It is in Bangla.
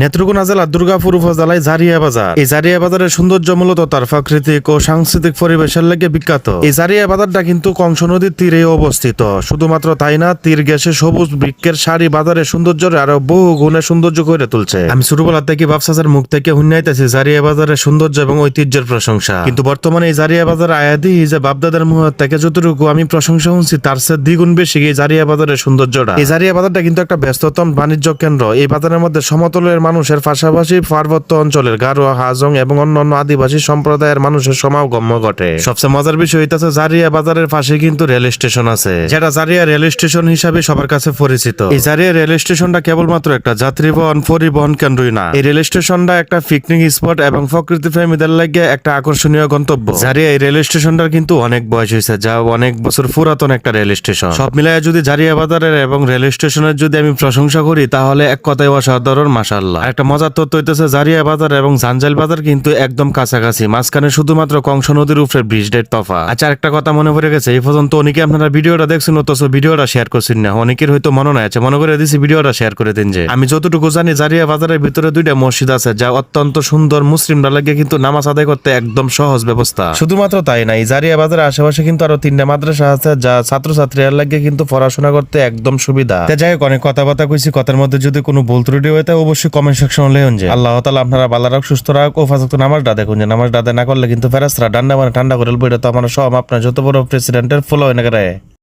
নেত্রকোনা জেলার দুর্গাপুর উপজেলায় জারিয়া বাজার। এই জারিয়া বাজারের সৌন্দর্য মূলত তার প্রাকৃতিক ও সাংস্কৃতিক পরিবেশের লেগে বিখ্যাত। এই জারিয়া বাজারটা কিন্তু কংস নদীর তীরে অবস্থিত। শুধুমাত্র তাই না, তীর গ্যাসে সবুজ বৃক্ষের সারি বাজারের সৌন্দর্য আরও বহু গুণে সৌন্দর্য করে তুলছে। আমি ছোটবেলা থেকে বাপসাসের মুখ থেকে হুন্নাইতেছি জারিয়া বাজারের সৌন্দর্য এবং ঐতিহ্যের প্রশংসা। কিন্তু বর্তমানে এই জারিয়া বাজার আয়াদি যে বাপদাদার মুহ থেকে যতটুকু আমি প্রশংসা শুনছি, তার চেয়ে দ্বিগুণ বেশি এই জারিয়া বাজারের সৌন্দর্যটা। এই জারিয়া বাজারটা কিন্তু একটা ব্যস্ততম বাণিজ্য কেন্দ্র। এই বাজারের মধ্যে সমতলের মানুষের পাশাপাশি পার্বত্য অঞ্চলের গারো হাজং এবং অন্যান্য আদিবাসী সম্প্রদায়ের মানুষের সমাগম ঘটে। সবচেয়ে মজার বিষয় হইতাছে জারিয়া বাজারের পাশে কিন্তু রেল স্টেশন আছে। যেটা জারিয়া রেল স্টেশন হিসাবে সবার কাছে পরিচিত। এই জারিয়া রেল স্টেশনটা কেবলমাত্র একটা যাত্রীবহন, পরিবহন কেন্দ্রই না। এই রেল স্টেশনটা একটা পিকনিক স্পট এবং প্রকৃতি প্রেমীদের লাগে একটা আকর্ষণীয় গন্তব্য। জারিয়া এই রেল স্টেশনটার কিন্তু অনেক বয়স হয়েছে, যা অনেক বছর পুরাতন একটা রেল স্টেশন। সব মিলায় যদি জারিয়া বাজারের এবং রেল স্টেশনের যদি আমি প্রশংসা করি, তাহলে এক কথায় অসাধারণ মাসাল্লাহ একটা মজার তথ্য হইতেছে, জারিয়া বাজার এবং জাঞ্জাল বাজার কিন্তু একদম কাছাকাছি। মাঝখানে শুধুমাত্র কংস নদীর উপরে ব্রিজ ডেট তফা। আচ্ছা একটা কথা মনে পড়ে গেছে, এই পর্যন্ত অনেকে আপনারা ভিডিওটা দেখছেন, অথচ ভিডিওটা শেয়ার করছেন না। অনেকের হয়তো মনে নাই আছে মনে করে দিছি ভিডিওটা শেয়ার করে দিন যে। আমি যতটুকু জানি, জারিয়া বাজারের ভিতরে দুইটা মসজিদ আছে, যা অত্যন্ত সুন্দর মুসলিমরা লাগে কিন্তু নামাজ আদায় করতে একদম সহজ ব্যবস্থা। শুধুমাত্র তাই নাই জারিয়া বাজারের আশেপাশে কিন্তু আরও তিনটা মাদ্রাসা আছে, যা ছাত্রছাত্রীরা লাগে কিন্তু পড়াশোনা করতে একদম সুবিধা। যাই হোক, অনেক কথাবার্তা কইছি, কথার মধ্যে যদি কোনো ভুল ত্রুটি হয় থাকে অবশ্যই কমেন্ট সেকশন লেন যে, আল্লাহ তালা আপনারা ভালো রাখ সুস্থ রাখ ও নামাজ ডা দেখুন যে নামাজ দাদা না করলে কিন্তু ফেরাসরা ডান্ডা মানে ঠান্ডা করে বইটা তো আমার সব, আপনার যত বড় প্রেসিডেন্টের ফলো হয়ে